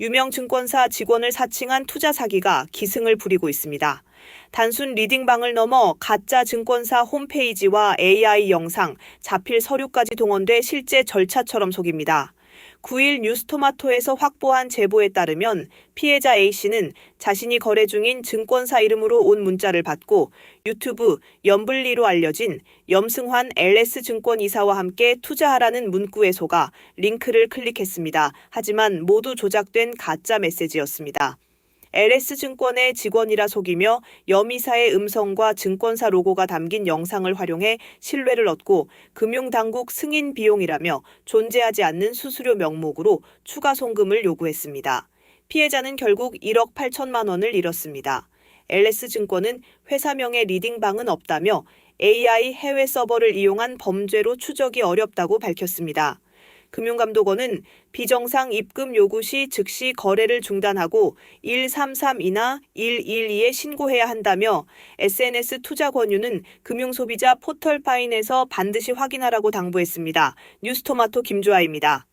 유명 증권사 직원을 사칭한 투자 사기가 기승을 부리고 있습니다. 단순 리딩방을 넘어 가짜 증권사 홈페이지와 AI 영상, 자필 서류까지 동원돼 실제 절차처럼 속입니다. 9일 뉴스토마토에서 확보한 제보에 따르면 피해자 A씨는 자신이 거래 중인 증권사 이름으로 온 문자를 받고 유튜브 염블리로 알려진 염승환 LS증권 이사와 함께 투자하라는 문구에 속아 링크를 클릭했습니다. 하지만 모두 조작된 가짜 메시지였습니다. LS증권의 직원이라 속이며 염이사의 음성과 증권사 로고가 담긴 영상을 활용해 신뢰를 얻고 금융당국 승인 비용이라며 존재하지 않는 수수료 명목으로 추가 송금을 요구했습니다. 피해자는 결국 1억 8천만 원을 잃었습니다. LS증권은 회사명의 리딩방은 없다며 AI 해외 서버를 이용한 범죄로 추적이 어렵다고 밝혔습니다. 금융감독원은 비정상 입금 요구 시 즉시 거래를 중단하고 133이나 112에 신고해야 한다며 SNS 투자 권유는 금융소비자 포털 파인에서 반드시 확인하라고 당부했습니다. 뉴스토마토 김주아입니다.